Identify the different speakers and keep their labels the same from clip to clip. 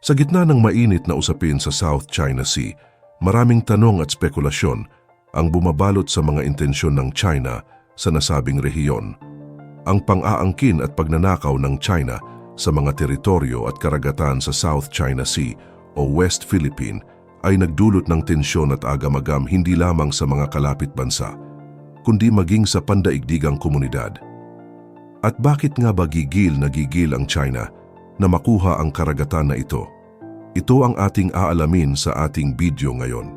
Speaker 1: Sa gitna ng mainit na usapin sa South China Sea, maraming tanong at spekulasyon ang bumabalot sa mga intensyon ng China sa nasabing rehiyon. Ang pang-aangkin at pagnanakaw ng China sa mga teritoryo at karagatan sa South China Sea o West Philippine ay nagdulot ng tensyon at agam-agam hindi lamang sa mga kalapit bansa, kundi maging sa pandaigdigang komunidad. At bakit nga ba gigil na gigil ang China na makuha ang karagatan na ito? Ito ang ating aalamin sa ating video ngayon.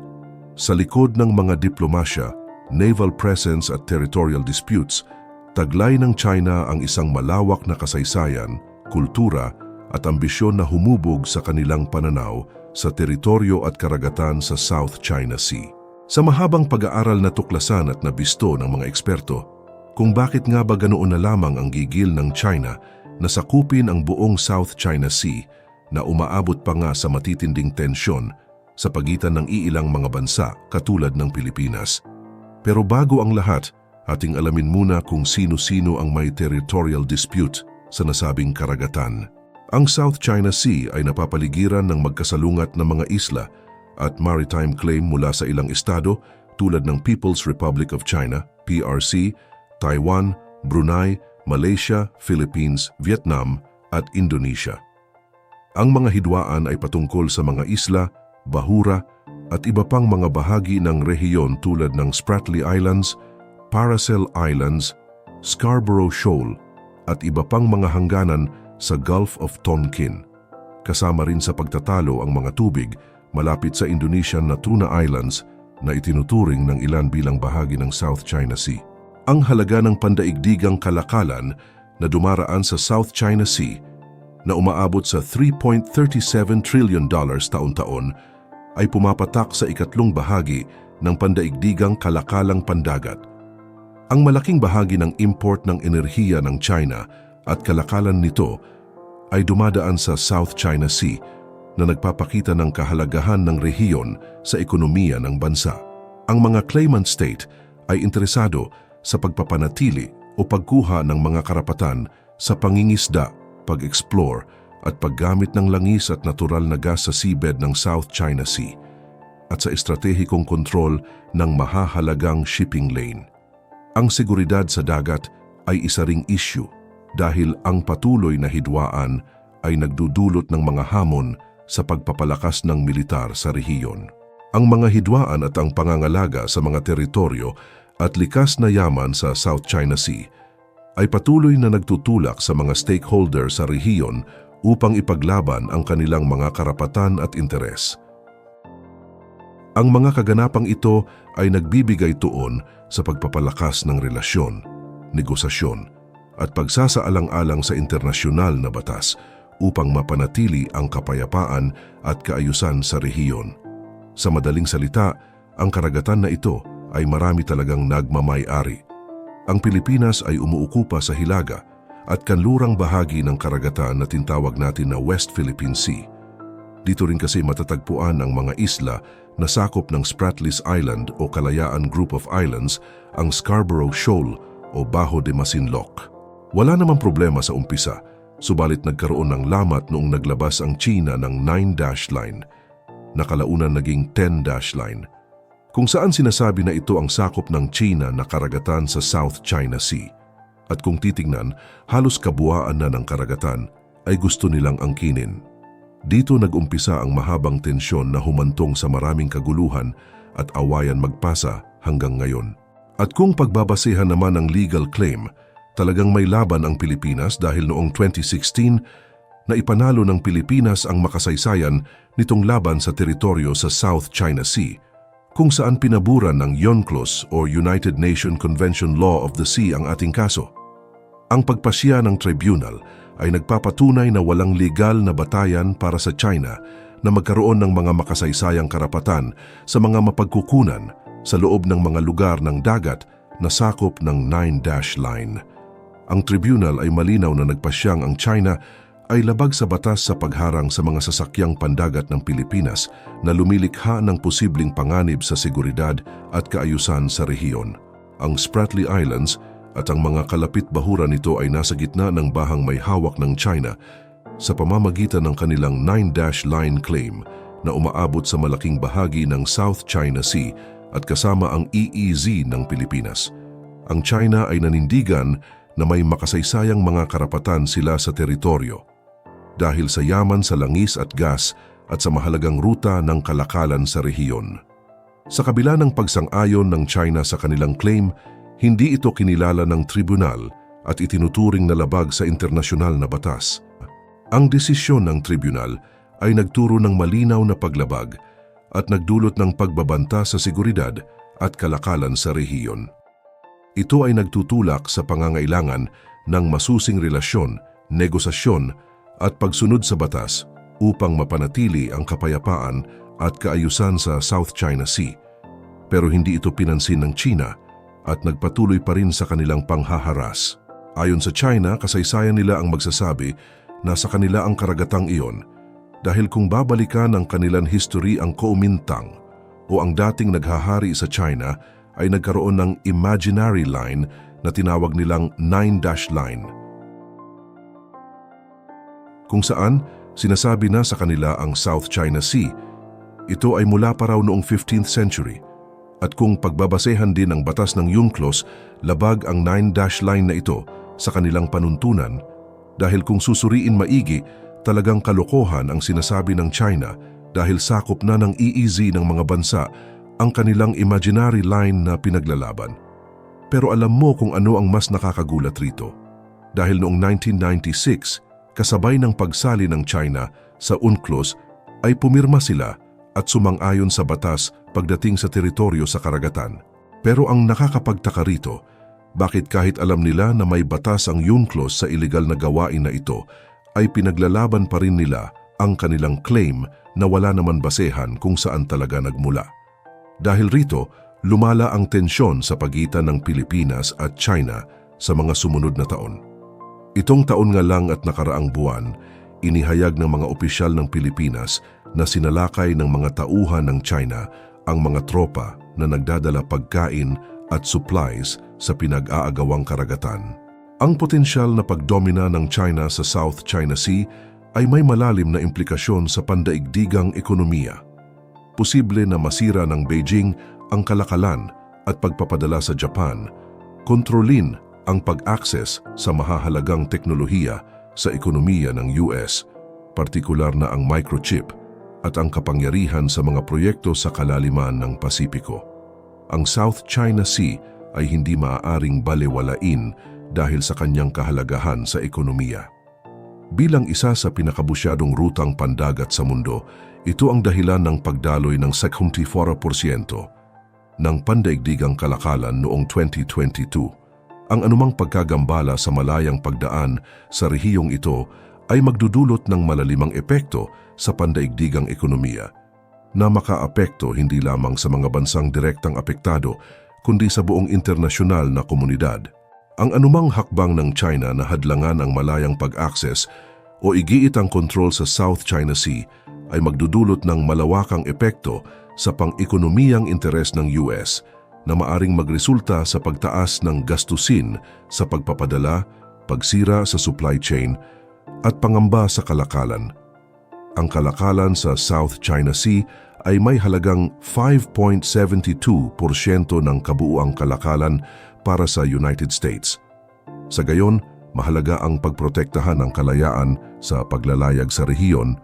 Speaker 1: Sa likod ng mga diplomasya, naval presence at territorial disputes, taglay ng China ang isang malawak na kasaysayan, kultura at ambisyon na humubog sa kanilang pananaw sa teritoryo at karagatan sa South China Sea. Sa mahabang pag-aaral na tuklasan at nabisto ng mga eksperto, kung bakit nga ba ganoon na lamang ang gigil ng China na sakupin ang buong South China Sea na umaabot pa nga sa matitinding tensyon sa pagitan ng iilang mga bansa katulad ng Pilipinas. Pero bago ang lahat, ating alamin muna kung sino-sino ang may territorial dispute sa nasabing karagatan. Ang South China Sea ay napapaligiran ng magkasalungat na mga isla at maritime claim mula sa ilang estado tulad ng People's Republic of China, PRC, Taiwan, Brunei, Malaysia, Philippines, Vietnam at Indonesia. Ang mga hidwaan ay patungkol sa mga isla, bahura at iba pang mga bahagi ng rehiyon tulad ng Spratly Islands, Paracel Islands, Scarborough Shoal at iba pang mga hangganan sa Gulf of Tonkin. Kasama rin sa pagtatalo ang mga tubig malapit sa Indonesian na Tuna Islands na itinuturing ng ilan bilang bahagi ng South China Sea. Ang halaga ng pandaigdigang kalakalan na dumaraan sa South China Sea na umaabot sa 3.37 trillion dollars taon-taon ay pumapatak sa ikatlong bahagi ng pandaigdigang kalakalang pandagat. Ang malaking bahagi ng import ng enerhiya ng China at kalakalan nito ay dumadaan sa South China Sea na nagpapakita ng kahalagahan ng rehiyon sa ekonomiya ng bansa. Ang mga claimant state ay interesado sa pagpapanatili o pagkuha ng mga karapatan sa pangingisda pag-explore at paggamit ng langis at natural na gas sa seabed ng South China Sea at sa estratehikong kontrol ng mahahalagang shipping lane. Ang seguridad sa dagat ay isa ring issue dahil ang patuloy na hidwaan ay nagdudulot ng mga hamon sa pagpapalakas ng militar sa rehiyon. Ang mga hidwaan at ang pangangalaga sa mga teritoryo at likas na yaman sa South China Sea ay patuloy na nagtutulak sa mga stakeholder sa rehiyon upang ipaglaban ang kanilang mga karapatan at interes. Ang mga kaganapang ito ay nagbibigay tuon sa pagpapalakas ng relasyon, negosasyon at pagsasaalang-alang sa internasyonal na batas upang mapanatili ang kapayapaan at kaayusan sa rehiyon. Sa madaling salita, ang karagatan na ito ay marami talagang nagmamay-ari ang Pilipinas ay umuukupa sa hilaga at kanlurang bahagi ng karagatan na tintawag natin na West Philippine Sea. Dito rin kasi matatagpuan ang mga isla na sakop ng Spratlys Island o Kalayaan Group of Islands, ang Scarborough Shoal o Bajo de Masinloc. Wala namang problema sa umpisa, subalit nagkaroon ng lamat noong naglabas ang China ng 9-dash line. Nakalaunan naging 10-dash line kung saan sinasabi na ito ang sakop ng China na karagatan sa South China Sea. At kung titingnan, halos kabuuan na ng karagatan ay gusto nilang angkinin. Dito nagumpisa ang mahabang tensyon na humantong sa maraming kaguluhan at awayan magpasa hanggang ngayon. At kung pagbabasehan naman ang legal claim, talagang may laban ang Pilipinas dahil noong 2016 na ipanalo ng Pilipinas ang makasaysayan nitong laban sa teritoryo sa South China Sea kung saan pinaburan ng UNCLOS o United Nations Convention Law of the Sea ang ating kaso. Ang pagpasya ng tribunal ay nagpapatunay na walang legal na batayan para sa China na magkaroon ng mga makasaysayang karapatan sa mga mapagkukunan sa loob ng mga lugar ng dagat na sakop ng 9-dash line. Ang tribunal ay malinaw na nagpasyang ang China ay labag sa batas sa pagharang sa mga sasakyang pandagat ng Pilipinas na lumilikha ng posibleng panganib sa seguridad at kaayusan sa rehiyon. Ang Spratly Islands at ang mga kalapit bahura nito ay nasa gitna ng bahang may hawak ng China sa pamamagitan ng kanilang Nine-Dash Line Claim na umaabot sa malaking bahagi ng South China Sea at kasama ang EEZ ng Pilipinas. Ang China ay nanindigan na may makasaysayang mga karapatan sila sa teritoryo dahil sa yaman sa langis at gas at sa mahalagang ruta ng kalakalan sa rehiyon. Sa kabila ng pagsang-ayon ng China sa kanilang claim, hindi ito kinilala ng tribunal at itinuturing na labag sa internasyonal na batas. Ang desisyon ng tribunal ay nagturo ng malinaw na paglabag at nagdulot ng pagbabanta sa seguridad at kalakalan sa rehiyon. Ito ay nagtutulak sa pangangailangan ng masusing relasyon, negosasyon at pagsunod sa batas upang mapanatili ang kapayapaan at kaayusan sa South China Sea. Pero hindi ito pinansin ng China at nagpatuloy pa rin sa kanilang panghaharas. Ayon sa China, kasaysayan nila ang magsasabi na sa kanila ang karagatang iyon dahil kung babalikan ng kanilang history ang Kuomintang o ang dating naghahari sa China ay nagkaroon ng imaginary line na tinawag nilang Nine-Dash Line. Kung saan, sinasabi na sa kanila ang South China Sea. Ito ay mula pa raw noong 15th century. At kung pagbabasehan din ang batas ng UNCLOS, labag ang Nine-Dash Line na ito sa kanilang panuntunan dahil kung susuriin maigi, talagang kalokohan ang sinasabi ng China dahil sakop na ng EEZ ng mga bansa ang kanilang imaginary line na pinaglalaban. Pero alam mo kung ano ang mas nakakagulat rito. Dahil noong 1996, kasabay ng pagsali ng China sa UNCLOS ay pumirma sila at sumang-ayon sa batas pagdating sa teritoryo sa karagatan. Pero ang nakakapagtaka rito, bakit kahit alam nila na may batas ang UNCLOS sa illegal na gawain na ito, ay pinaglalaban pa rin nila ang kanilang claim na wala naman basehan kung saan talaga nagmula. Dahil rito, lumala ang tensyon sa pagitan ng Pilipinas at China sa mga sumunod na taon. Itong taon nga lang at nakaraang buwan, inihayag ng mga opisyal ng Pilipinas na sinalakay ng mga tauhan ng China ang mga tropa na nagdadala pagkain at supplies sa pinag-aagawang karagatan. Ang potensyal na pagdomina ng China sa South China Sea ay may malalim na implikasyon sa pandaigdigang ekonomiya posible na masira ng Beijing ang kalakalan at pagpapadala sa Japan, kontrolin ang pag-access sa mahahalagang teknolohiya sa ekonomiya ng US, partikular na ang microchip at ang kapangyarihan sa mga proyekto sa kalaliman ng Pasipiko. Ang South China Sea ay hindi maaaring balewalain dahil sa kanyang kahalagahan sa ekonomiya. Bilang isa sa pinakabusyadong rutang pandagat sa mundo, ito ang dahilan ng pagdaloy ng 74% ng pandaigdigang kalakalan noong 2022. Ang anumang pagkagambala sa malayang pagdaan sa rehiyong ito ay magdudulot ng malalimang epekto sa pandaigdigang ekonomiya na makaapekto hindi lamang sa mga bansang direktang apektado kundi sa buong internasyonal na komunidad. Ang anumang hakbang ng China na hadlangan ang malayang pag-access o igiit ang kontrol sa South China Sea ay magdudulot ng malawakang epekto sa pang-ekonomiyang interes ng US na maaring magresulta sa pagtaas ng gastusin sa pagpapadala, pagsira sa supply chain at pangamba sa kalakalan. Ang kalakalan sa South China Sea ay may halagang 5.72% ng kabuuang kalakalan para sa United States. Sa gayon, mahalaga ang pagprotektahan ng kalayaan sa paglalayag sa rehiyon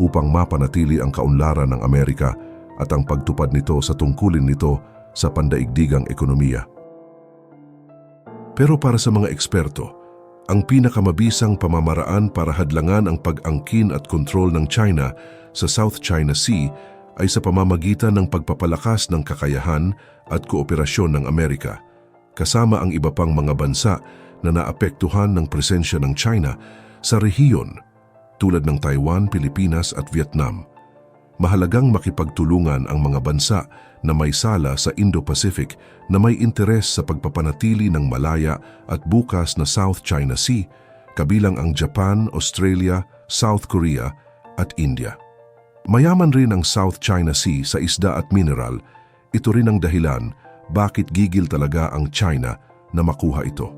Speaker 1: upang mapanatili ang kaunlaran ng Amerika at ang pagtupad nito sa tungkulin nito sa pandaigdigang ekonomiya. Pero para sa mga eksperto, ang pinakamabisang pamamaraan para hadlangan ang pag-angkin at kontrol ng China sa South China Sea ay sa pamamagitan ng pagpapalakas ng kakayahan at kooperasyon ng Amerika, kasama ang iba pang mga bansa na naapektuhan ng presensya ng China sa rehiyon tulad ng Taiwan, Pilipinas at Vietnam. Mahalagang makipagtulungan ang mga bansa na may sala sa Indo-Pacific na may interes sa pagpapanatili ng malaya at bukas na South China Sea, kabilang ang Japan, Australia, South Korea at India. Mayaman rin ang South China Sea sa isda at mineral, ito rin ang dahilan bakit gigil talaga ang China na makuha ito.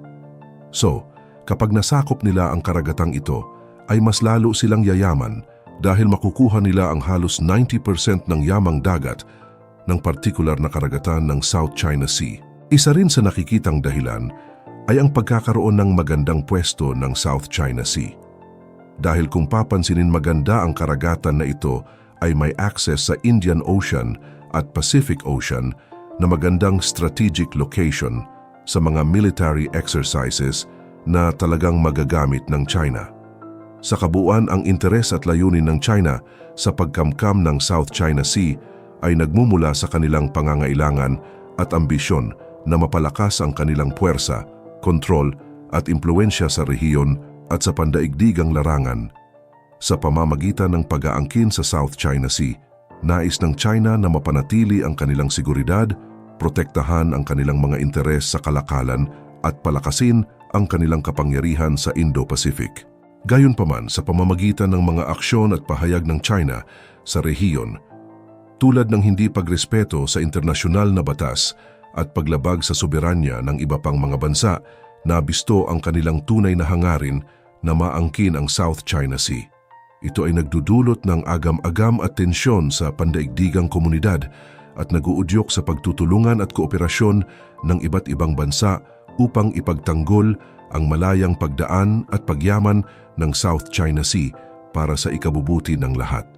Speaker 1: So, kapag nasakop nila ang karagatang ito, ay mas lalo silang yayaman dahil makukuha nila ang halos 90% ng yamang dagat ng partikular na karagatan ng South China Sea. Isa rin sa nakikitang dahilan ay ang pagkakaroon ng magandang pwesto ng South China Sea. Dahil kung papansinin maganda ang karagatan na ito ay may access sa Indian Ocean at Pacific Ocean na magandang strategic location sa mga military exercises na talagang magagamit ng China. Sa kabuuan, ang interes at layunin ng China sa pagkamkam ng South China Sea ay nagmumula sa kanilang pangangailangan at ambisyon na mapalakas ang kanilang puwersa, kontrol at impluensya sa rehiyon at sa pandaigdigang larangan. Sa pamamagitan ng pag-aangkin sa South China Sea, nais ng China na mapanatili ang kanilang seguridad, protektahan ang kanilang mga interes sa kalakalan at palakasin ang kanilang kapangyarihan sa Indo-Pacific. Gayunpaman sa pamamagitan ng mga aksyon at pahayag ng China sa rehiyon, tulad ng hindi pagrespeto sa internasyonal na batas at paglabag sa soberanya ng iba pang mga bansa, nabisto ang kanilang tunay na hangarin na maangkin ang South China Sea. Ito ay nagdudulot ng agam-agam at tensyon sa pandaigdigang komunidad at naguudyok sa pagtutulungan at kooperasyon ng iba't ibang bansa upang ipagtanggol ang malayang pagdaan at pagyaman ng South China Sea para sa ikabubuti ng lahat.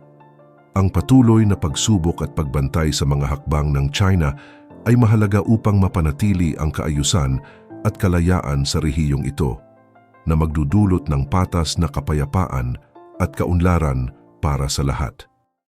Speaker 1: Ang patuloy na pagsubok at pagbantay sa mga hakbang ng China ay mahalaga upang mapanatili ang kaayusan at kalayaan sa rehiyong ito na magdudulot ng patas na kapayapaan at kaunlaran para sa lahat.